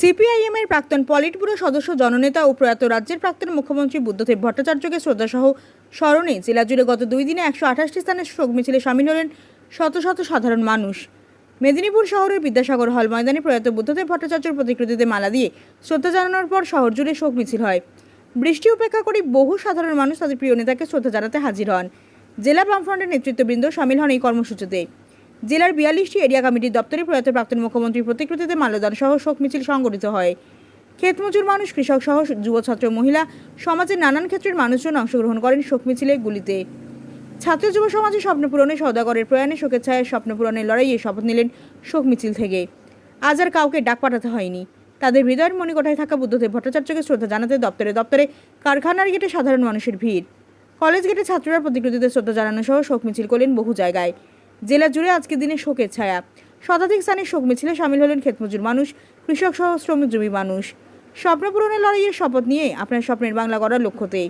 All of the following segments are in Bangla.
সিপিআইএমের প্রাক্তন পলিট ব্যুরো সদস্য, জননেতা ও প্রয়াত রাজ্যের প্রাক্তন মুখ্যমন্ত্রী বুদ্ধদেব ভট্টাচার্যকে শ্রদ্ধাসহ স্মরণে জেলা জুড়ে গত দুই দিনে একশো আঠাশটি স্থানে শোক মিছিলে সামিল হলেন শত শত সাধারণ মানুষ। মেদিনীপুর শহরের বিদ্যাসাগর হল ময়দানে প্রয়াত বুদ্ধদেব ভট্টাচার্যের প্রতিকৃতিতে মালা দিয়ে শ্রদ্ধা জানানোর পর শহর জুড়ে শোক মিছিল হয়। বৃষ্টি উপেক্ষা করে বহু সাধারণ মানুষ তাদের প্রিয় নেতাকে শ্রদ্ধা জানাতে হাজির হন। জেলা বামফ্রন্টের নেতৃত্ববৃন্দ সামিল হন এই কর্মসূচিতে। জেলার বিয়াল্লিশটি এরিয়া কমিটির দপ্তরে প্রয়াত প্রাক্তন মুখ্যমন্ত্রীর প্রতিকৃতিতে মাল্যদান সহ শোক মিছিল সংগঠিত হয়। ক্ষেতমজুর মানুষ, কৃষক সহ যুব, ছাত্র, মহিলা সমাজের নানান ক্ষেত্রের মানুষজন অংশগ্রহণ করেন শোক মিছিলে গুলিতে। ছাত্র যুব সমাজের স্বপ্ন পূরণে সৌদাগরের প্রয়াণে শোকের ছায়ায় স্বপ্ন পূরণের লড়াইয়ে শপথ নিলেন শোক মিছিল থেকে। আজ আর কাউকে ডাক পাঠাতে হয়নি। তাদের হৃদয়ের মণিকোঠায় থাকা বুদ্ধদেব ভট্টাচার্যকে শ্রদ্ধা জানাতে দপ্তরে দপ্তরে কারখানার গেটে সাধারণ মানুষের ভিড়। কলেজ গেটে ছাত্ররা প্রতিকৃতিতে শ্রদ্ধা জানানো সহ শোক মিছিল করলেন বহু জায়গায়। জেলা জুড়ে আজকের দিনে শোকের ছায়া। শতাধিক স্থানে শোক মিছিলে সামিল হলেন ক্ষেতমজুর মানুষ, কৃষক সহ শ্রমজীবী মানুষ। স্বপ্ন পূরণের লড়াইয়ের শপথ নিয়ে আপনার স্বপ্নের বাংলা গড়ার লক্ষ্যতে।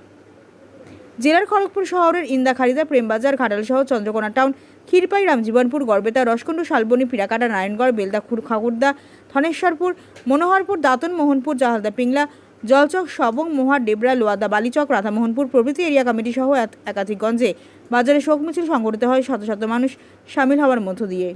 জেলার খড়গপুর শহরের ইন্দাখারিদা প্রেমবাজার ঘাটাল সহ চন্দ্রকোনা টাউন, ক্ষীরপাই, রামজীবনপুর, গড়বেতা, রসকুণ্ড, শালবনী পিড়াকাটা নারায়ণগড়, বেলদা খুর খাগুড়দা, ধনেশ্বরপুর, মনোহরপুর, দাতন, মোহনপুর, জাহালদা, পিংলা জলচক সবং মোহা, ডেবরা, লোয়াদা, বালিচক, রাধামোহনপুর প্রভৃতি এরিয়া কমিটি সহ একাধিকগঞ্জে বাজারে শোক মিছিল সংগঠিত হয় শত শত মানুষ সামিল হওয়ার মধ্য দিয়ে।